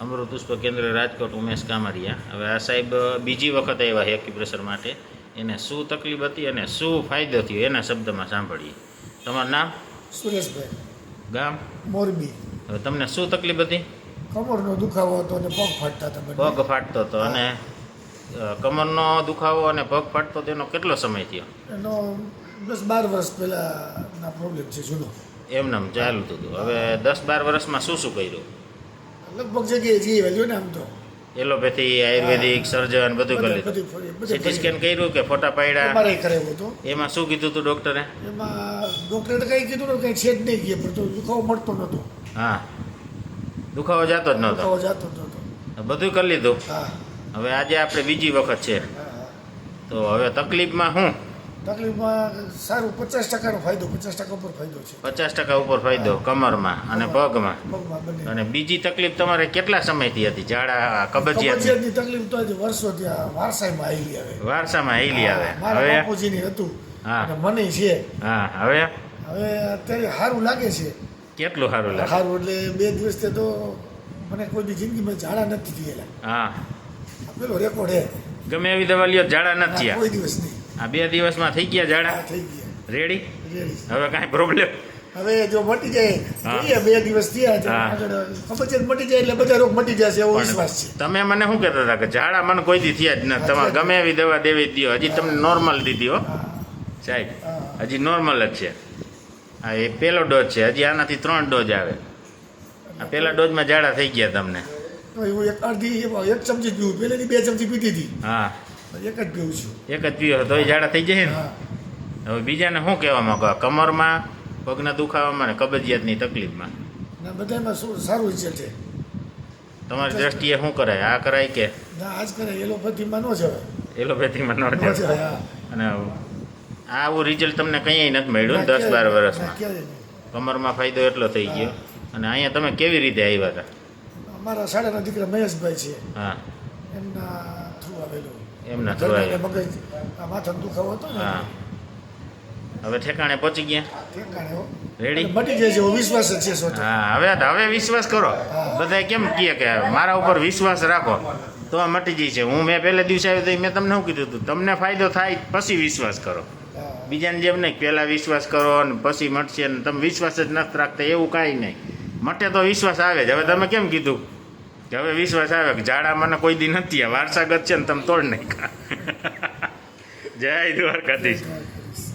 અમૃત પુષ્પ કેન્દ્ર રાજકોટ ઉમેશ કામરિયા. હવે આ સાહેબ બીજી વખત આવ્યા છે એક્યુપ્રેશર માટે. એને શું તકલીફ હતી અને શું ફાયદો થયો એના શબ્દમાં સાંભળીએ. તમારું નામ? સુરેશભાઈ. ગામ? મોરબી. હવે તમને શું તકલીફ હતી? કમરનો દુખાવો હતો અને પગ ફાટતા હતા પગ ફાટતો હતો અને કમરનો દુખાવો અને પગ ફાટતો તેનો કેટલો સમય થયો? એનો દસ બાર વર્ષ પહેલાંના પ્રોબ્લેમ છે જૂનો. એમનેમ ચાલતું હતું. હવે દસ બાર વર્ષમાં શું શું કર્યું? લગભગ જગ્યાએ જઈ વેલ્યુ ને આમ તો. એલોપેથી આયુર્વેદિક સર્જન બધું કરી લીધું. સીટી સ્કેન કર્યું કે ફોટા પાડ્યા? મારે કરાવ્યો હતો. એમાં શું કીધું હતું ડૉક્ટરે? એમાં ડૉક્ટરે કંઈ કીધું ને કંઈ છે જ નહીં ગયા પણ તો દુખાવો મળતો નહોતો. હા. દુખાવો જતો જ નહોતો. દુખાવો જતો જ નહોતો. બધું કરી લીધું. હવે આજે આપણે બીજી વખત છે. હા હા. તો હવે તકલીફમાં શું તકલીફમાં સારું પચાસ ટકાનો ફાયદો પચાસ ટકા ઉપર ફાયદો છે. પચાસ ટકા ઉપર ફાયદો કમરમાં અને પગમાં. અને બીજી તકલીફ તમારે કેટલા સમયથી હતી? ઝાડા કબજિયાત કબજિયાતની? તકલીફ તો આજે વર્ષો વારસામાં આવેલી આવે વારસામાં આવેલી આવે હવે. બાપુજીની હતું. હા. મને છે. હા હવે? હવે અત્યારે સારું લાગે છે. કેટલું સારું લાગે? સારું એટલે બે દિવસથી તો મને કોઈ બી જિંદગીમાં ઝાડા નથી થયેલા. હા. પેલો રેકોર્ડ હે. ગમે એવી દવા લ્યો ઝાડા નથી થયા. કોઈ દિવસ નહીં. આ બે દિવસમાં થઈ ગયા ઝાડા? થઈ ગયા. રેડી. હવે કાંઈ પ્રોબ્લેમ હવે જો મટી જાય. બે દિવસ થયા. આગળ મટી જાય એટલે બધા રોગ મટી જશે એવો વિશ્વાસ છે. તમે મને શું કહેતા હતા કે ઝાડા મને કોઈ દી થયા જ ન તમારે ગમે એવી દવા દેવી જ હજી તમને નોર્મલ દીધી હો. હા. સાહેબ હજી નોર્મલ જ છે. હા એ પહેલો ડોઝ છે. હજી આનાથી ત્રણ ડોઝ આવે. આ પહેલા ડોઝમાં ઝાડા થઈ ગયા તમને. હું એક અડધી એક ચમચી પીવું. પહેલેથી બે ચમચી પીધી હતી. હા. એક જ પીવું છું. એક જ પીવો તો ઝાડા થઈ જાય ને? હવે બીજાને શું કહેવા માંગો કમરમાં પગના દુખાવામાં ને કબજિયાતની તકલીફમાં? ના બધામાં શું સારું રિઝલ્ટ છે તમારી દ્રષ્ટિએ શું કરાય? આ કરાય કે? ના આજ કરાય. એલોપેથીમાં ન જવાય. એલોપેથીમાં ન જવાય. અને આવું રિઝલ્ટ તમને કંઈ નથી મળ્યું દસ બાર વર્ષમાં. કમરમાં ફાયદો એટલો થઈ ગયો. અને અહીંયા તમે કેવી રીતે આવ્યા હતા? અમારા શાળાના દીકરા મહેશભાઈ છે. હા. એમના થ્રુ આવેલું. એમના થ્રુ મગજ માથા દુખાવો હતો ને? હવે ઠેકાણે પહોંચી ગયા? ઠેકાણે રેડી મટી જાય છે વિશ્વાસ છે હા હવે હવે વિશ્વાસ કરો. બધા કેમ કહે કે મારા ઉપર વિશ્વાસ રાખો તો આ મટી જાય છે. હું મેં પહેલે દિવસે આવ્યો તો મેં તમને શું કીધું હતું? તમને ફાયદો થાય પછી વિશ્વાસ કરો. બીજાને જેમ નહીં પહેલાં વિશ્વાસ કરો અને પછી મટશે ને તમે વિશ્વાસ જ નથી રાખતા એવું કાંઈ નહીં. મટે તો વિશ્વાસ આવે જ. હવે તમે કેમ કીધું? હવે વિશ્વાસ આવે કે ઝાડા મને કોઈ દી નથી વારસાગત છે ને તમે તોડ નાખ્યા. જય દ્વારકાધીશ.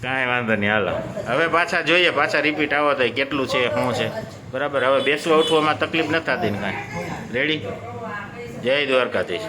કાંઈ વાંધો નહીં, હાલો. હવે પાછા જોઈએ, પાછા રિપીટ આવો તો કેટલું છે, શું છે. બરાબર, હવે બેસવા, ઉઠવામાં તકલીફ નથી થતી ને કાંઈ. રેડી જય દ્વારકાધીશ.